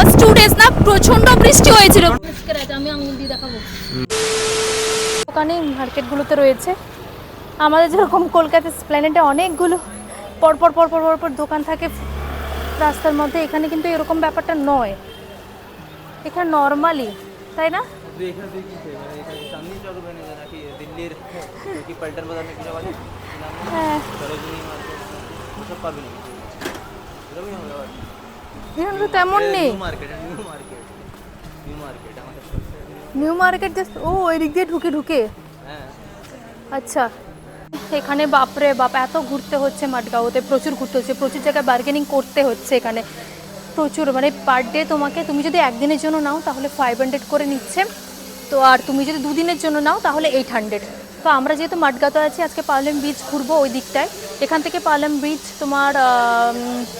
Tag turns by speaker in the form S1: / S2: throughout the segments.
S1: First two days না প্রচণ্ড বৃষ্টি হয়েছিল।
S2: আমি আঙুল দিয়ে দেখাবো।
S1: ওখানে মার্কেটগুলোতে রয়েছে। আমাদের যেরকম কলকাতার প্ল্যানেটে অনেকগুলো পরপর পরপর পরপর দোকান থাকে রাস্তার মধ্যে। এখানে কিন্তু এরকম ব্যাপারটা নয়। এখানে নর্মালি তাই না? হ্যাঁ। এখন তো তেমন নেই। নিউ মার্কেট জাস্ট ও ওই দিক দিয়ে ঢুকে ঢুকে। আচ্ছা। এখানে বাপরে বাপ এত ঘুরতে হচ্ছে মাঠগাঁওতে প্রচুর ঘুরতে হচ্ছে প্রচুর জায়গায় বার্গেনিং করতে হচ্ছে এখানে। প্রচুর মানে পার ডে তোমাকে তুমি যদি একদিনের জন্য নাও তাহলে ফাইভ হান্ড্রেড করে নিচ্ছে। তো আর তুমি যদি দুদিনের জন্য নাও তাহলে এইট হান্ড্রেড তো আমরা যেহেতু মাঠগাতো আছি, আজকে পার্লাম বিচ ঘুরবো ওই দিকটায়। এখান থেকে পার্লাম বিচ তোমার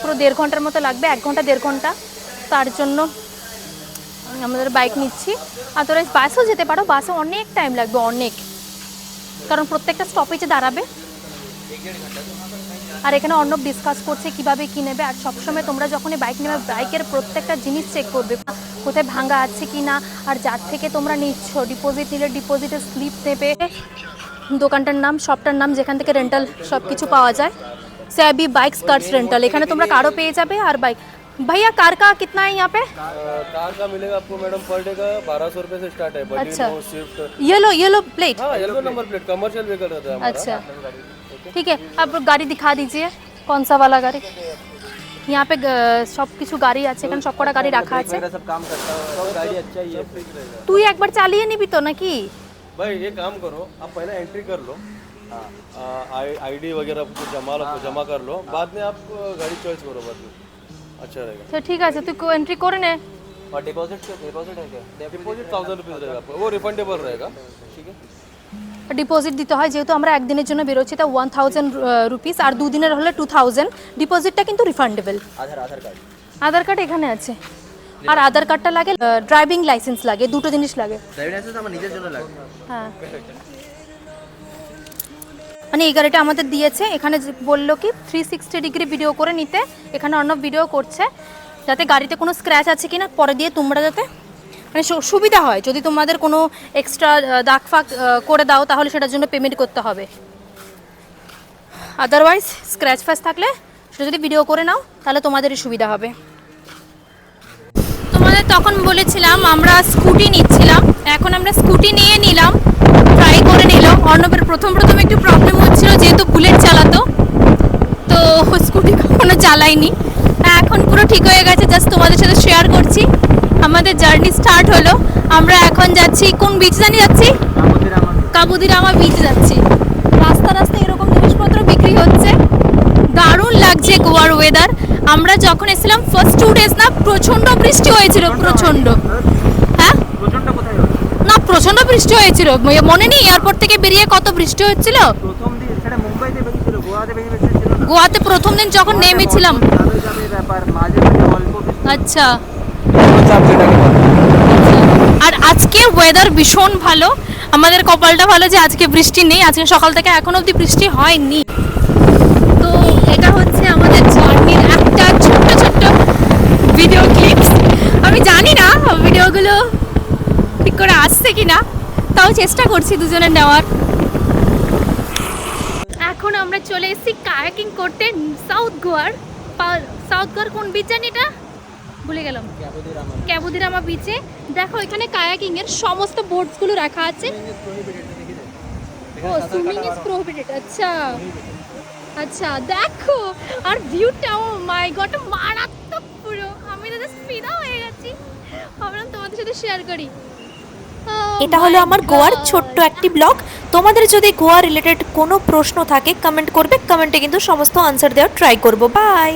S1: পুরো দেড় ঘণ্টার মতো লাগবে, এক ঘণ্টা, দেড় ঘণ্টা। তার জন্য আমাদের বাইক নিচ্ছি। আর আদারওয়াইজ বাসেও যেতে পারো, বাসে অনেক টাইম লাগবে, অনেক। কারণ প্রত্যেকটা স্টপেজে দাঁড়াবে। আর এখানে অর্ণব ডিসকাস করছে কীভাবে কি নেবে, আর সবসময় তোমরা যখনই বাইক নেবে বাইকের প্রত্যেকটা জিনিস চেক করবে। কোথায় ভাঙা আছে কি না আর যার থেকে তোমরা নিচ্ছ ডিপোজিট নিলে ডিপোজিটের স্লিপ নেবে দোকানটার নাম শপটার নাম যেখান থেকে রেন্টাল সব কিছু পাওয়া যায় স্যাবি বাইক স্কার্টস রেন্টাল এখানে তোমরা কারও পেয়ে যাবে আর বাইক भैया कार का कितना है यहाँ पे
S3: कार का मिलेगा आपको मैडम पर डे का बारह सौ रुपये से स्टार्ट है
S1: अच्छा।
S3: बलिनो स्विफ्ट
S1: ये लो ये लो प्लेट
S3: हाँ yellow number plate commercial vehicle रहता है हमारा
S1: अच्छा ठीक है अब গাড়ি दिखा दीजिए कौन सा वाला गाड़ी यहाँ पे ग- সব কিছু গাড়ি আছে এখানে সব কটা গাড়ি রাখা আছে
S4: वगैरह सब काम करता है सब गाड़ी अच्छा ही है
S1: তুই একবার চালিয়ে নিবি তো নাকি
S3: भाई ये काम करो आप पहले एंट्री कर लो आई डी वगैरह कुछ जमा लो जमा कर लो बाद में आप अ, गाड़ी चॉइस करो बाद में अच्छा रहेगा
S1: তো ঠিক আছে তুই এন্ট্রি করে নে
S4: और डिपॉजिट डिपॉजिट है क्या
S3: डिपॉजिट थाउजेंड रुपीज़ रहेगा आपको वो रिफंडेबल रहेगा ठीक है
S1: ডিপোজিট দিতে হয়। যেহেতু আমরা একদিনের জন্য বেরোচ্ছি তা ওয়ান থাউজেন্ড রুপিস আর দুদিনের হলে টু থাউজেন্ড ডিপোজিটটা কিন্তু রিফান্ডেবল আধার কার্ড এখানে আছে। আর আধার কার্ডটা লাগে ড্রাইভিং লাইসেন্স লাগে দুটো জিনিস লাগে। হ্যাঁ। মানে এই গাড়িটা আমাদের দিয়েছে এখানে বলল কি থ্রি সিক্সটি ডিগ্রি ভিডিও করে নিতে। এখানে অন্য ভিডিও করছে যাতে গাড়িতে কোনো স্ক্র্যাচ আছে কিনা পরে দিয়ে তোমরা যাতে মানে সুবিধা হয়। যদি তোমাদের কোনো এক্সট্রা দাগ আহ, করে দাও তাহলে সেটার জন্য পেমেন্ট করতে হবে। আদারওয়াইজ স্ক্র্যাচ ফ্যাচ থাকলে সেটা যদি ভিডিও করে নাও তাহলে তোমাদেরই সুবিধা হবে। তোমাদের তখন বলেছিলাম আমরা স্কুটি নিচ্ছিলাম। এখন আমরা স্কুটি নিয়ে নিলাম ট্রাই করে নিলাম। অর্ণবের প্রথম প্রথম একটু প্রবলেম হচ্ছিল যেহেতু বুলেট চালাতো তো স্কুটি কখনো চালাইনি এখন পুরো ঠিক হয়ে গেছে জাস্ট তোমাদের সাথে শেয়ার করছি। আমাদের জার্নি স্টার্ট হলো। আমরা এখন যাচ্ছি কোন বিচ জানি যাচ্ছি? কাবুদিরামা বিচ যাচ্ছি। রাস্তা রাস্তা এরকম জিনিসপত্র বিক্রি হচ্ছে। দারুণ লাগছে গোয়ার ওয়েদার আমরা যখন এসেছিলাম ফার্স্ট টু ডেজ না প্রচণ্ড বৃষ্টি হয়েছিল প্রচণ্ড হ্যাঁ? না প্রচণ্ড বৃষ্টি হয়েছিল। মনে নেই এয়ারপোর্ট থেকে বেরিয়ে কত বৃষ্টি হচ্ছিল?
S4: প্রথম দিন মুম্বাইতে গোয়াতে
S1: প্রথম দিন যখন নেমেছিলাম।
S4: যাবে
S1: আর আজকে ওয়েদার ভীষণ ভালো। আমাদের কপালটা ভালো যে আজকে বৃষ্টি নেই, আজকে সকাল থেকে এখন অবধি বৃষ্টি হয়নি। তো এটা হচ্ছে আমাদের জার্নির একটা ছোট্ট ছোট্ট ভিডিও ক্লিপস আমি জানি না ভিডিওগুলো ঠিক করে আসছে কি না তাও চেষ্টা করছি দুজনে নেওয়ার। এখন আমরা চলে এসেছি কায়াকিং করতে সাউথ গোয়ার সাউথ গোয়ার কোন বিচ জানি এটা? ভুলে গেলাম। ক্যাবুদিরামা বিচে দেখো এখানে কায়াকিং এর সমস্ত বোর্ডসগুলো রাখা আছে। ও সুইমিং ইজ প্রোহিবিটেড আচ্ছা। আচ্ছা দেখো আর ভিউটা ও মাই গড মারাত্মক পুরো। আমি তো ফিদা হয়ে গেছি। ভাবলাম তোমাদের সাথে শেয়ার করি। Oh
S5: এটা হলো আমার গোয়ার ছোট্ট একটি ব্লগ। তোমাদের যদি গোয়া রিলেটেড কোনো প্রশ্ন থাকে কমেন্ট করবে। কমেন্টে কিন্তু সমস্ত আনসার দেওয়ার ট্রাই করব। বাই